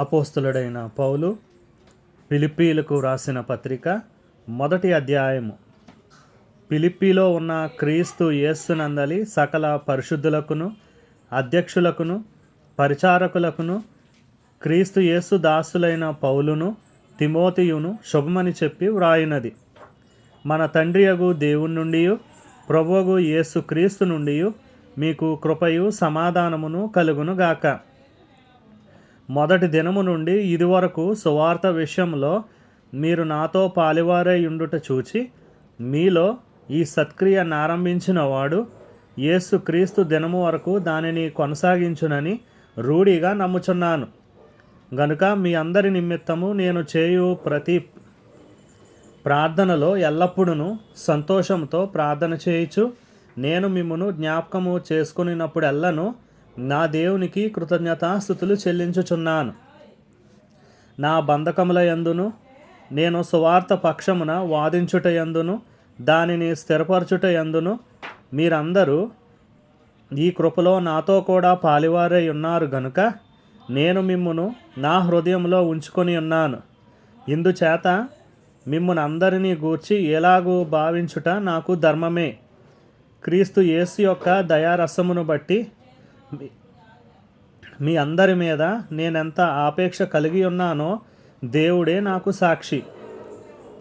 అపోస్తులుడైన పౌలు ఫిలిప్పీలకు రాసిన పత్రిక మొదటి అధ్యాయము. ఫిలిప్పీలో ఉన్న క్రీస్తు యేస్సునందలి సకల పరిశుద్ధులకును అధ్యక్షులకును పరిచారకులకును క్రీస్తు యేసు దాసులైన పౌలును తిమోతియును శుభమని చెప్పి వ్రాయినది. మన తండ్రియగు దేవుని నుండి ప్రభువగు యేసు క్రీస్తు నుండి మీకు కృపయు సమాధానమును కలుగునుగాక. మొదటి దినము నుండి ఇదివరకు సువార్త విషయంలో మీరు నాతో పాలివారై ఉండుట చూచి మీలో ఈ సత్క్రియ నారంభించిన వాడు యేసు క్రీస్తు దినము వరకు దానిని కొనసాగించునని రూఢిగా నమ్ముచున్నాను. గనుక మీ అందరి నిమిత్తము నేను చేయు ప్రతి ప్రార్థనలో ఎల్లప్పుడూ సంతోషంతో ప్రార్థన చేయుచు నేను మిమ్మను జ్ఞాపకము చేసుకునినప్పుడెల్లను నా దేవునికి కృతజ్ఞతాస్థుతులు చెల్లించుచున్నాను. నా బంధకముల యందును నేను సువార్త పక్షమున వాదించుట యందును దానిని స్థిరపరచుట యందును మీరందరూ ఈ కృపలో నాతో కూడా పాలివారై ఉన్నారు గనుక నేను మిమ్మును నా హృదయంలో ఉంచుకొని ఉన్నాను. ఇందుచేత మిమ్మును అందరినీ గూర్చి ఎలాగూ భావించుట నాకు ధర్మమే. క్రీస్తు యేసు యొక్క దయారసమును బట్టి మీ- అందరి మీద నేనెంత ఆపేక్ష కలిగి ఉన్నానో దేవుడే నాకు సాక్షి.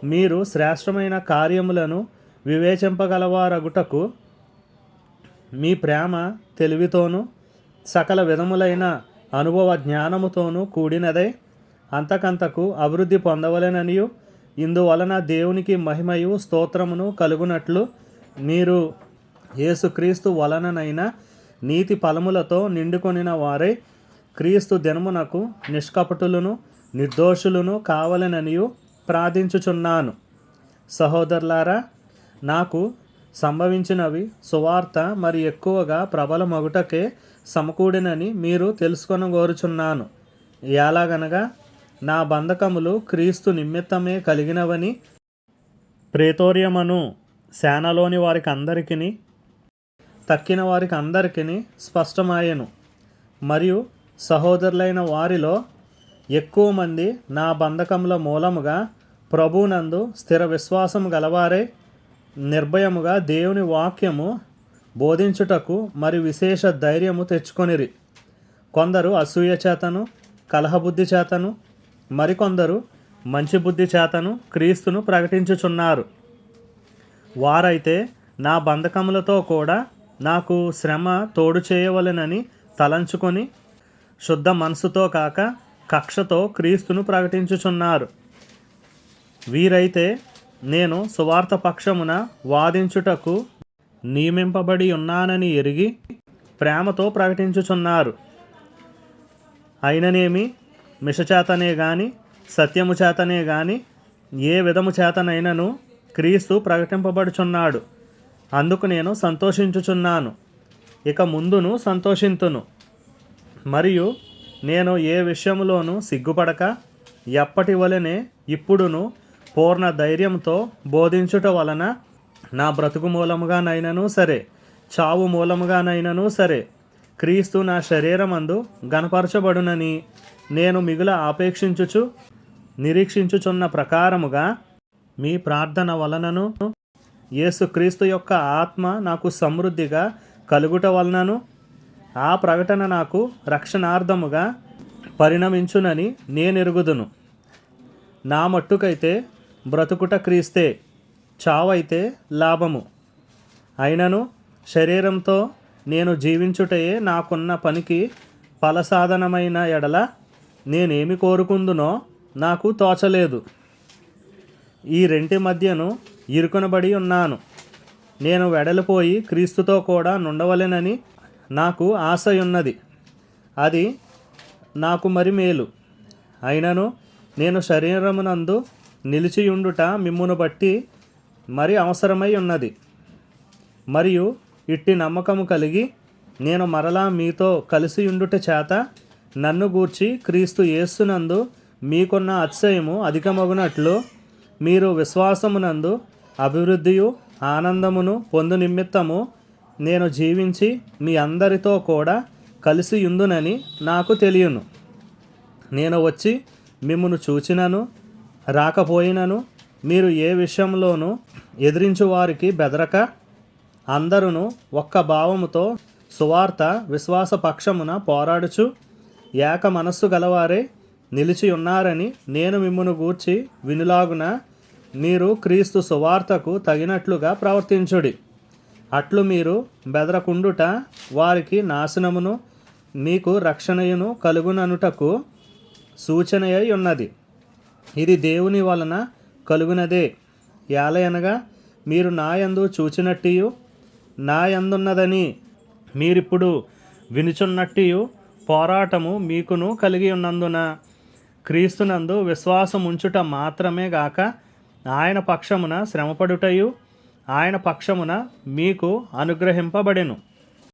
మీరు శ్రేష్టమైన కార్యములను వివేచింపగలవారగుటకు మీ ప్రేమ తెలివితోనూ సకల విధములైన అనుభవ జ్ఞానముతోనూ కూడినదై. అంతకంతకు అభివృద్ధి పొందవలెననియు ఇందువలన దేవునికి మహిమయు స్తోత్రమును కలుగునట్లు మీరు యేసుక్రీస్తు వలననైనా నీతి ఫలములతో నిండుకొనిన వారై క్రీస్తు దినమునకు నిష్కపటులను నిర్దోషులను కావలెననియు ప్రార్థించుచున్నాను. సహోదరులారా నాకు సంభవించినవి సువార్త మరి ఎక్కువగా ప్రబలమగుటకే సమకూడినని మీరు తెలుసుకొనగోరుచున్నాను. ఎలాగనగా నా బంధకములు క్రీస్తు నిమిత్తమే కలిగినవని ప్రేతోర్యమను సేనలోని వారికి అందరికీ తక్కిన వారికి అందరికీ స్పష్టమాయెను. మరియు సహోదరులైన వారిలో ఎక్కువ మంది నా బంధకముల మూలముగా ప్రభునందు స్థిర విశ్వాసం గలవారే నిర్భయముగా దేవుని వాక్యము బోధించుటకు మరి విశేష ధైర్యము తెచ్చుకొనిరి. కొందరు అసూయ చేతను కలహబుద్ధి చేతను మరికొందరు మంచి బుద్ధి చేతను క్రీస్తును ప్రకటించుచున్నారు. వారైతే నా బంధకములతో కూడా నాకు శ్రమ తోడు చేయవలెనని తలంచుకొని శుద్ధ మనసుతో కాక కక్షతో క్రీస్తును ప్రకటించుచున్నారు. వీరైతే నేను సువార్త పక్షమున వాదించుటకు నియమింపబడి ఉన్నానని ఎరిగి ప్రేమతో ప్రకటించుచున్నారు. అయిననేమి? మిషచేతనే గాని సత్యము చేతనే గాని ఏ విధము చేతనైనను క్రీస్తు ప్రకటింపబడుచున్నాడు. అందుకు నేను సంతోషించుచున్నాను. ఇక ముందును సంతోషింతును. మరియు నేను ఏ విషయంలోనూ సిగ్గుపడక ఎప్పటి వలనే ఇప్పుడును పూర్ణ ధైర్యంతో బోధించుట వలన నా బ్రతుకు మూలముగానైనను సరే చావు మూలముగానైనను సరే క్రీస్తు నా శరీరమందు గనపరచబడునని నేను మిగుల ఆపేక్షించుచు నిరీక్షించుచున్న ప్రకారముగా మీ ప్రార్థన వలనను యేసుక్రీస్తు యొక్క ఆత్మ నాకు సమృద్ధిగా కలుగుట వలనను ఆ ప్రకటన నాకు రక్షణార్థముగా పరిణమించునని నేనెరుగుదును. నా మట్టుకైతే బ్రతుకుట క్రీస్తే చావైతే లాభము. అయినను శరీరంతో నేను జీవించుటయే నాకున్న పనికి ఫలసాధనమైన ఎడల నేనేమి కోరుకుందునో నాకు తోచలేదు. ఈ రెంటి మధ్యను ఇరుకునబడి ఉన్నాను. నేను వెడలిపోయి క్రీస్తుతో కూడా నుండవలెనని నాకు ఆశయున్నది. అది నాకు మరి మేలు. అయినను నేను శరీరమునందు నిలిచియుండుట మిమ్మును బట్టి మరి అవసరమై ఉన్నది. మరియు ఇట్టి నమ్మకము కలిగి నేను మరలా మీతో కలిసి ఉండుట చేత నన్ను గూర్చి క్రీస్తు యేస్సునందు మీకున్న అతిశయము అధికమగునట్లు మీరు విశ్వాసమునందు అభివృద్ధియు ఆనందమును పొందు నిమిత్తము నేను జీవించి మీ అందరితో కూడా కలిసి ఉందునని నాకు తెలియను. నేను వచ్చి మిమ్మను చూచినను రాకపోయినను మీరు ఏ విషయంలోనూ ఎదిరించు వారికి బెదరక అందరును ఒక్క భావముతో సువార్త విశ్వాస పక్షమున పోరాడుచు ఏక మనస్సు గలవారే నిలిచి ఉన్నారని నేను మిమ్మను గూర్చి వినులాగున మీరు క్రీస్తు సువార్తకు తగినట్లుగా ప్రవర్తించుడి. అట్లు మీరు బెదరకుండుట వారికి నాశనమును మీకు రక్షణయును కలుగుననుటకు సూచనయై ఉన్నది ఇది దేవుని వలన కలుగునదే. ఏలయనగా మీరు నాయందు చూచినట్టియు నాయందున్నదని మీరిప్పుడు వినుచున్నట్టియు పోరాటము మీకును కలిగి ఉన్నందున క్రీస్తునందు విశ్వాసం ఉంచుట మాత్రమే గాక ఆయన పక్షమున శ్రమపడుటయు ఆయన పక్షమున మీకు అనుగ్రహింపబడెను.